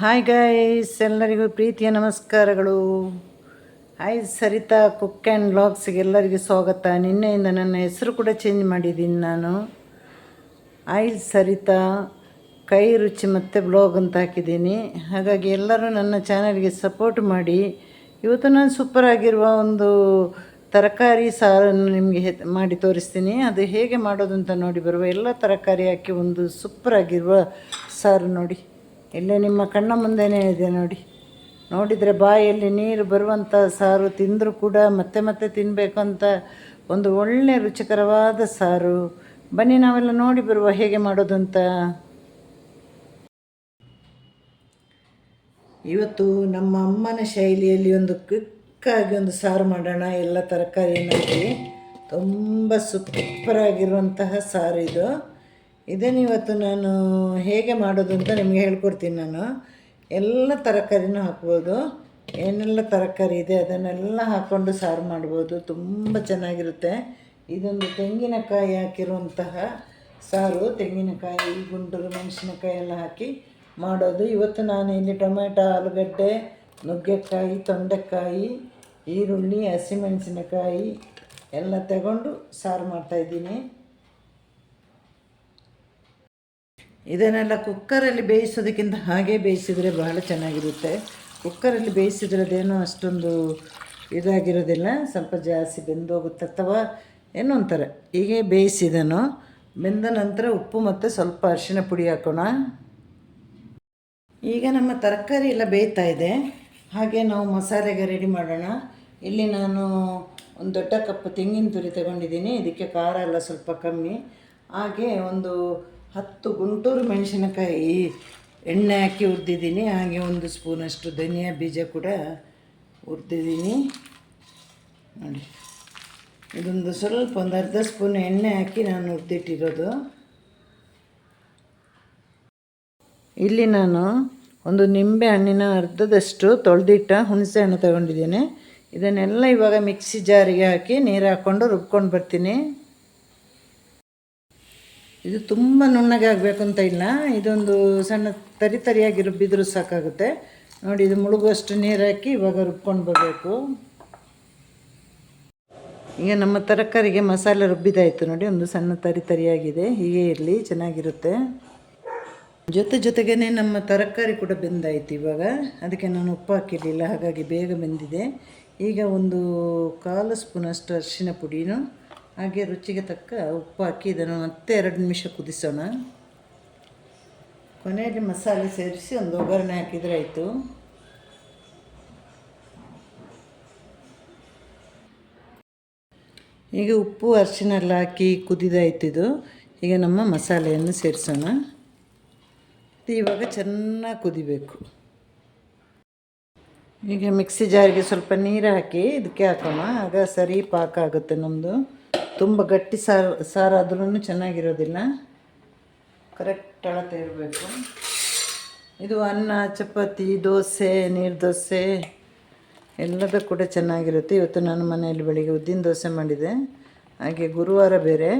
Hi guys ಎಲ್ಲರಿಗೂ ಪ್ರೀತಿಯ ನಮಸ್ಕಾರಗಳು. ಹಾಯ್ ಸರಿತಾ ಕುಕ್ ಆ್ಯಂಡ್ ಬ್ಲಾಗ್ಸ್ಗೆ ಎಲ್ಲರಿಗೂ ಸ್ವಾಗತ. ನಿನ್ನೆಯಿಂದ ನನ್ನ ಹೆಸರು ಕೂಡ ಚೇಂಜ್ ಮಾಡಿದ್ದೀನಿ ನಾನು. ಹಾಯ್ ಸರಿತಾ, ಕೈ ರುಚಿ ಮತ್ತು ಬ್ಲಾಗ್ ಅಂತ ಹಾಕಿದ್ದೀನಿ. ಹಾಗಾಗಿ ಎಲ್ಲರೂ ನನ್ನ ಚಾನಲ್ಗೆ ಸಪೋರ್ಟ್ ಮಾಡಿ. ಇವತ್ತು ನಾನು ಸೂಪರ್ ಆಗಿರುವ ಒಂದು ತರಕಾರಿ ಸಾರನ್ನು ನಿಮಗೆ ಮಾಡಿ ತೋರಿಸ್ತೀನಿ. ಅದು ಹೇಗೆ ಮಾಡೋದು ಅಂತ ನೋಡಿ ಬರುವ ಎಲ್ಲ ತರಕಾರಿ ಹಾಕಿ ಒಂದು ಸೂಪರ್ ಆಗಿರುವ ಸಾರು ನೋಡಿ. ಇಲ್ಲೇ ನಿಮ್ಮ ಕಣ್ಣ ಮುಂದೆನೇ ಇದೆ ನೋಡಿ. ನೋಡಿದರೆ ಬಾಯಲ್ಲಿ ನೀರು ಬರುವಂಥ ಸಾರು ತಿಂದರೂ ಕೂಡ ಮತ್ತೆ ಮತ್ತೆ ತಿನ್ನಬೇಕು ಅಂತ ಒಂದು ಒಳ್ಳೆ ರುಚಿಕರವಾದ ಸಾರು. ಬನ್ನಿ ನಾವೆಲ್ಲ ನೋಡಿ ಬರುವ ಹೇಗೆ ಮಾಡೋದು ಅಂತ. ಇವತ್ತು ನಮ್ಮ ಅಮ್ಮನ ಶೈಲಿಯಲ್ಲಿ ಒಂದು ಕ್ವಿಕ್ಕಾಗಿ ಒಂದು ಸಾರು ಮಾಡೋಣ. ಎಲ್ಲ ತರಕಾರಿಯನ್ನು ಹಾಕಿ ತುಂಬ ಸೂಪರಾಗಿರುವಂತಹ ಸಾರು ಇದು. ಇದನ್ನು ಇವತ್ತು ನಾನು ಹೇಗೆ ಮಾಡೋದು ಅಂತ ನಿಮಗೆ ಹೇಳ್ಕೊಡ್ತೀನಿ ನಾನು. ಎಲ್ಲ ತರಕಾರಿನೂ ಹಾಕ್ಬೋದು. ಏನೆಲ್ಲ ತರಕಾರಿ ಇದೆ ಅದನ್ನೆಲ್ಲ ಹಾಕ್ಕೊಂಡು ಸಾರು ಮಾಡ್ಬೋದು. ತುಂಬ ಚೆನ್ನಾಗಿರುತ್ತೆ. ಇದೊಂದು ತೆಂಗಿನಕಾಯಿ ಹಾಕಿರುವಂತಹ ಸಾರು. ತೆಂಗಿನಕಾಯಿ, ಗುಂಡರು, ಮೆಣಸಿನಕಾಯಿ ಎಲ್ಲ ಹಾಕಿ ಮಾಡೋದು. ಇವತ್ತು ನಾನು ಇಲ್ಲಿ ಟೊಮೆಟೊ, ಆಲೂಗಡ್ಡೆ, ನುಗ್ಗೆಕಾಯಿ, ತೊಂಡೆಕಾಯಿ, ಈರುಳ್ಳಿ ಹಸಿಮೆಣಸಿನಕಾಯಿ ಎಲ್ಲ ತಗೊಂಡು ಸಾರು ಮಾಡ್ತಾಯಿದ್ದೀನಿ ಇದನ್ನೆಲ್ಲ ಕುಕ್ಕರಲ್ಲಿ ಬೇಯಿಸೋದಕ್ಕಿಂತ ಹಾಗೆ ಬೇಯಿಸಿದರೆ ಬಹಳ ಚೆನ್ನಾಗಿರುತ್ತೆ. ಕುಕ್ಕರಲ್ಲಿ ಬೇಯಿಸಿದ್ರೆ ಅದೇನೋ ಅಷ್ಟೊಂದು ಇದಾಗಿರೋದಿಲ್ಲ. ಸ್ವಲ್ಪ ಜಾಸ್ತಿ ಬೆಂದೋಗುತ್ತೆ ಅಥವಾ ಏನು ಒಂಥರ. ಹೀಗೆ ಬೇಯಿಸಿದನು. ಬೆಂದ ನಂತರ ಉಪ್ಪು ಮತ್ತು ಸ್ವಲ್ಪ ಅರಿಶಿನ ಪುಡಿ ಹಾಕೋಣ. ಈಗ ನಮ್ಮ ತರಕಾರಿ ಎಲ್ಲ ಬೇಯ್ತಾ ಇದೆ. ಹಾಗೆ ನಾವು ಮಸಾಲೆಗೆ ರೆಡಿ ಮಾಡೋಣ. ಇಲ್ಲಿ ನಾನು ಒಂದು ದೊಡ್ಡ ಕಪ್ ತೆಂಗಿನ ತುರಿ ತಗೊಂಡಿದ್ದೀನಿ. ಇದಕ್ಕೆ ಖಾರ ಎಲ್ಲ ಸ್ವಲ್ಪ ಕಮ್ಮಿ. ಹಾಗೆ ಒಂದು ಹತ್ತು ಗುಂಟೂರು ಮೆಣಸಿನಕಾಯಿ ಎಣ್ಣೆ ಹಾಕಿ ಹುರಿದಿದ್ದೀನಿ, ಹಾಗೆ ಒಂದು ಸ್ಪೂನಷ್ಟು ಧನಿಯಾ ಬೀಜ ಕೂಡ ಹುರಿದಿದ್ದೀನಿ. ನೋಡಿ, ಇದೊಂದು ಸ್ವಲ್ಪ ಒಂದು ಅರ್ಧ ಸ್ಪೂನ್ ಎಣ್ಣೆ ಹಾಕಿ ನಾನು ಹುರಿದಿಟ್ಟಿರೋದು. ಇಲ್ಲಿ ನಾನು ಒಂದು ನಿಂಬೆ ಹಣ್ಣಿನ ಅರ್ಧದಷ್ಟು ತೊಳೆದಿಟ್ಟ ಹುಣಸೆ ಹಣ್ಣು ತಗೊಂಡಿದ್ದೇನೆ. ಇದನ್ನೆಲ್ಲ ಇವಾಗ ಮಿಕ್ಸಿ ಜಾರಿಗೆ ಹಾಕಿ ನೀರು ಹಾಕ್ಕೊಂಡು ರುಬ್ಕೊಂಡು ಬರ್ತೀನಿ. ಇದು ತುಂಬ ನುಣ್ಣಗೆ ಆಗಬೇಕು ಅಂತ ಇಲ್ಲ. ಇದೊಂದು ಸಣ್ಣ ತರಿ ತರಿಯಾಗಿ ರುಬ್ಬಿದ್ರೂ ಸಾಕಾಗುತ್ತೆ. ನೋಡಿ, ಇದು ಮುಳುಗುವಷ್ಟು ನೀರು ಹಾಕಿ ಇವಾಗ ರುಬ್ಕೊಂಡು ಬರಬೇಕು. ಈಗ ನಮ್ಮ ತರಕಾರಿಗೆ ಮಸಾಲೆ ರುಬ್ಬಿದಾಯಿತು ನೋಡಿ, ಒಂದು ಸಣ್ಣ ತರಿ ತರಿಯಾಗಿದೆ. ಹೀಗೆ ಇರಲಿ, ಚೆನ್ನಾಗಿರುತ್ತೆ. ಜೊತೆ ಜೊತೆಗೇ ನಮ್ಮ ತರಕಾರಿ ಕೂಡ ಬೆಂದಾಯಿತು ಇವಾಗ. ಅದಕ್ಕೆ ನಾನು ಉಪ್ಪು ಹಾಕಿರಲಿಲ್ಲ, ಹಾಗಾಗಿ ಬೇಗ ಬೆಂದಿದೆ. ಈಗ ಒಂದು ಕಾಲು ಸ್ಪೂನಷ್ಟು ಅರಿಶಿನ ಪುಡಿನೂ ಹಾಗೆ ರುಚಿಗೆ ತಕ್ಕ ಉಪ್ಪು ಹಾಕಿ ಇದನ್ನು ಮತ್ತೆ ಎರಡು ನಿಮಿಷ ಕುದಿಸೋಣ. ಕೊನೆಯಲ್ಲಿ ಮಸಾಲೆ ಸೇರಿಸಿ ಒಂದು ಒಗ್ಗರಣೆ ಹಾಕಿದರೆ ಆಯಿತು. ಈಗ ಉಪ್ಪು ಅರಿಶಿನ ಎಲ್ಲ ಹಾಕಿ ಕುದಿದಾಯ್ತು ಇದು. ಈಗ ನಮ್ಮ ಮಸಾಲೆಯನ್ನು ಸೇರಿಸೋಣ. ಇವಾಗ ಚೆನ್ನಾಗಿ ಕುದಿಬೇಕು. ಈಗ ಮಿಕ್ಸಿ ಜಾರಿಗೆ ಸ್ವಲ್ಪ ನೀರು ಹಾಕಿ ಇದಕ್ಕೆ ಹಾಕೋಣ. ಆಗ ಸರಿ ಪಾಕ ಆಗುತ್ತೆ ನಮ್ಮದು ತುಂಬ ಗಟ್ಟಿ ಸಾರು ಸಾರಾದ್ರೂ ಚೆನ್ನಾಗಿರೋದಿಲ್ಲ. ಕರೆಕ್ಟ್ ಅಳತೆ ಇರಬೇಕು. ಇದು ಅನ್ನ, ಚಪಾತಿ, ದೋಸೆ, ನೀರು ದೋಸೆ, ಎಲ್ಲದ ಕೂಡ ಚೆನ್ನಾಗಿರುತ್ತೆ. ಇವತ್ತು ನಾನು ಮನೆಯಲ್ಲಿ ಬೆಳಿಗ್ಗೆ ಉದ್ದಿನ ದೋಸೆ ಮಾಡಿದೆ. ಹಾಗೆ ಗುರುವಾರ ಬೇರೆ.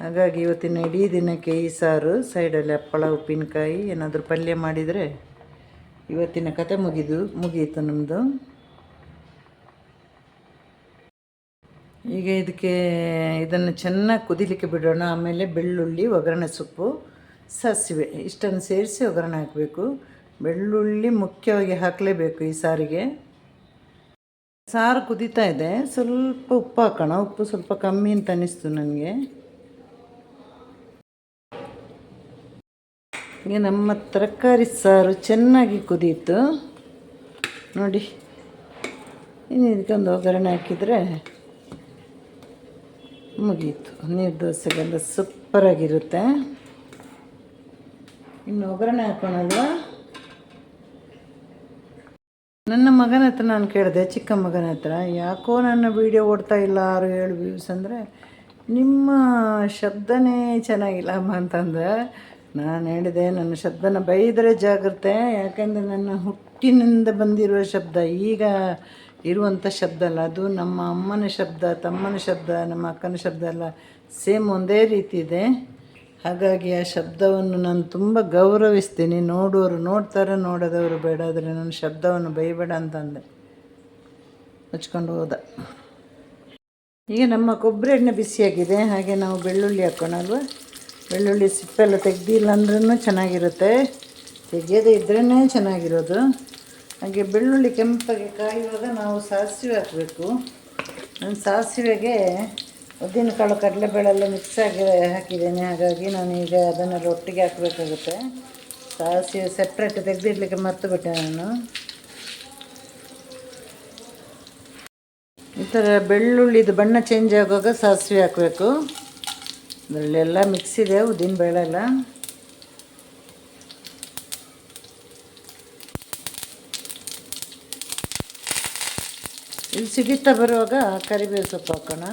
ಹಾಗಾಗಿ ಇವತ್ತಿನ ಇಡೀ ದಿನಕ್ಕೆ ಈ ಸಾರು, ಸೈಡಲ್ಲಿ ಹಪ್ಪಳ, ಉಪ್ಪಿನಕಾಯಿ ಏನಾದರೂ ಪಲ್ಯ ಮಾಡಿದರೆ ಇವತ್ತಿನ ಕತೆ ಮುಗಿದು ಮುಗಿಯಿತು ನಮ್ಮದು ಈಗ ಇದಕ್ಕೆ, ಇದನ್ನು ಚೆನ್ನಾಗಿ ಕುದಿಲಿಕ್ಕೆ ಬಿಡೋಣ. ಆಮೇಲೆ ಬೆಳ್ಳುಳ್ಳಿ, ಒಗ್ಗರಣೆ ಸೊಪ್ಪು, ಸಾಸಿವೆ. ಇಷ್ಟನ್ನು ಸೇರಿಸಿ ಒಗ್ಗರಣೆ ಹಾಕಬೇಕು. ಬೆಳ್ಳುಳ್ಳಿ ಮುಖ್ಯವಾಗಿ ಹಾಕಲೇಬೇಕು ಈ ಸಾರಿಗೆ. ಸಾರು ಕುದೀತಾ ಇದೆ. ಸ್ವಲ್ಪ ಉಪ್ಪು ಹಾಕೋಣ. ಉಪ್ಪು ಸ್ವಲ್ಪ ಕಮ್ಮಿ ಅಂತ ಅನ್ನಿಸ್ತು ನನಗೆ. ಈಗ ನಮ್ಮ ತರಕಾರಿ ಸಾರು ಚೆನ್ನಾಗಿ ಕುದೀತು. ನೋಡಿ. ಇನ್ನು ಇದಕ್ಕೊಂದು ಒಗ್ಗರಣೆ ಹಾಕಿದರೆ ಮುಗೀತು. ನೀರು ದೋಸೆಗೆಲ್ಲ ಸೂಪರಾಗಿರುತ್ತೆ ಇನ್ನು ಒಗ್ಗರಣೆ ಹಾಕೋಣಲ್ವಾ? ನನ್ನ ಮಗನ ಹತ್ರ ನಾನು ಕೇಳಿದೆ, ಚಿಕ್ಕ ಮಗನ ಹತ್ರ. ಯಾಕೋ ನನ್ನ ವೀಡಿಯೋ ಓಡ್ತಾ ಇಲ್ಲ ಆರು ಏಳು ವ್ಯೂಸ್ ಅಂದರೆ, ನಿಮ್ಮ ಶಬ್ದನೇ ಚೆನ್ನಾಗಿಲ್ಲ ಅಮ್ಮ ಅಂತಂದೆ. ನಾನು ಹೇಳಿದೆ, ನನ್ನ ಶಬ್ದನ ಬೈದರೆ ಜಾಗ್ರತೆ, ಯಾಕೆಂದರೆ ನನ್ನ ಹುಟ್ಟಿನಿಂದ ಬಂದಿರುವ ಶಬ್ದ. ಈಗ ಇರುವಂಥ ಶಬ್ದ ಅಲ್ಲ, ಅದು ನಮ್ಮ ಅಮ್ಮನ ಶಬ್ದ, ತಮ್ಮನ ಶಬ್ದ, ನಮ್ಮ ಅಕ್ಕನ ಶಬ್ದ ಅಲ್ಲ, ಸೇಮ್ ಒಂದೇ ರೀತಿ ಇದೆ. ಹಾಗಾಗಿ ಆ ಶಬ್ದವನ್ನು ನಾನು ತುಂಬ ಗೌರವಿಸ್ತೀನಿ. ನೋಡೋರು ನೋಡ್ತಾರೆ, ನೋಡೋದವರು ಬೇಡ, ಆದರೆ ನನ್ನ ಶಬ್ದವನ್ನು ಬೈಬೇಡ ಅಂತಂದೆ. ಹಚ್ಕೊಂಡು ಹೋದ. ಈಗ ನಮ್ಮ ಕೊಬ್ಬರಿ ಎಣ್ಣೆ ಬಿಸಿಯಾಗಿದೆ. ಹಾಗೆ ನಾವು ಬೆಳ್ಳುಳ್ಳಿ ಹಾಕೋಣಲ್ವ ಬೆಳ್ಳುಳ್ಳಿ ಸಿಪ್ಪೆಲ್ಲ ತೆಗ್ದಿಲ್ಲ ಅಂದ್ರೂ ಚೆನ್ನಾಗಿರುತ್ತೆ. ತೆಗೆಯೋದೇ ಇದ್ರೇ ಚೆನ್ನಾಗಿರೋದು. ಹಾಗೆ ಬೆಳ್ಳುಳ್ಳಿ ಕೆಂಪಗೆ ಕಾಯುವಾಗ ನಾವು ಸಾಸಿವೆ ಹಾಕಬೇಕು. ನಾನು ಸಾಸಿವೆಗೆ ಉದ್ದಿನಕಾಳು ಕಡಲೆಬೇಳೆಲ್ಲ ಮಿಕ್ಸ್ ಆಗಿ ಹಾಕಿದ್ದೇನೆ. ಹಾಗಾಗಿ ನಾನು ಈಗ ಒಟ್ಟಿಗೆ ಹಾಕಬೇಕಾಗುತ್ತೆ. ಸಾಸಿವೆ ಸೆಪ್ರೇಟ್ ತೆಗೆದಿಡ್ಲಿಕ್ಕೆ ಮರ್ತು ಬಿಟ್ಟೆ ನಾನು. ಈ ಥರ ಬೆಳ್ಳುಳ್ಳಿದು ಬಣ್ಣ ಚೇಂಜ್ ಆಗುವಾಗ ಸಾಸಿವೆ ಹಾಕಬೇಕು. ಅದರಲ್ಲೆಲ್ಲ ಮಿಕ್ಸ್ ಇದೆ, ಉದ್ದಿನ ಬೇಳೆ ಇಲ್ಲಿ ಸಿಡಿತಾ ಬರುವಾಗ ಕರಿಬೇವು ಸೊಪ್ಪು ಹಾಕೋಣ.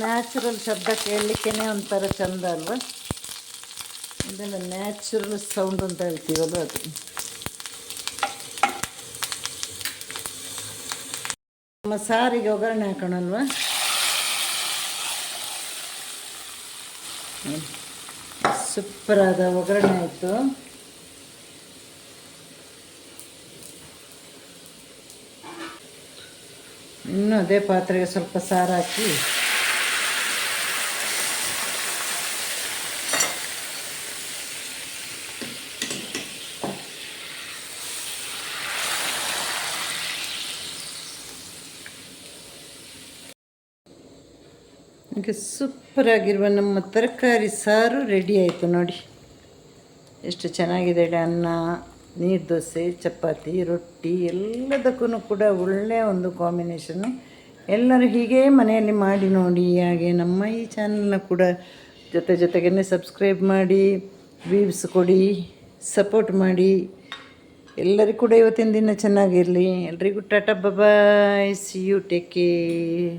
ನ್ಯಾಚುರಲ್ ಶಬ್ದ ಕೇಳಲಿಕ್ಕೇ ಒಂಥರ ಚಂದ ಅಲ್ವಾ? ಇದೆಲ್ಲ ನ್ಯಾಚುರಲ್ ಸೌಂಡ್ ಅಂತ ಹೇಳ್ತೀವಲ್ಲ ಅದು? ನಮ್ಮ ಸಾರಿಗೆ ಒಗ್ಗರಣೆ ಹಾಕೋಣಲ್ವಾ? ಸೂಪರಾದ ಒಗ್ಗರಣೆ ಆಯಿತು. ಇನ್ನು ಅದೇ ಪಾತ್ರೆಗೆ ಸ್ವಲ್ಪ ಸಾರು ಹಾಕಿ ಈಗ ಸೂಪರಾಗಿರುವ ನಮ್ಮ ತರಕಾರಿ ಸಾರು ರೆಡಿ ಆಯಿತು ನೋಡಿ. ಎಷ್ಟು ಚೆನ್ನಾಗಿದೆ ಹೇಳಿ ಅನ್ನ, ನೀರು ದೋಸೆ, ಚಪಾತಿ, ರೊಟ್ಟಿ ಎಲ್ಲದಕ್ಕೂ ಕೂಡ ಒಳ್ಳೆಯ ಒಂದು ಕಾಂಬಿನೇಷನ್ನು ಎಲ್ಲರೂ ಹೀಗೇ ಮನೆಯಲ್ಲಿ ಮಾಡಿ ನೋಡಿ. ಹಾಗೆ ನಮ್ಮ ಈ ಚಾನಲ್ನ ಕೂಡ ಜೊತೆ ಜೊತೆಗೇ ಸಬ್ಸ್ಕ್ರೈಬ್ ಮಾಡಿ ವ್ಯೂವ್ಸ್ ಕೊಡಿ ಸಪೋರ್ಟ್ ಮಾಡಿ. ಎಲ್ಲರಿಗೂ ಕೂಡ ಇವತ್ತಿನ ದಿನ ಚೆನ್ನಾಗಿರಲಿ. ಎಲ್ರಿಗೂ tata bye bye see you take care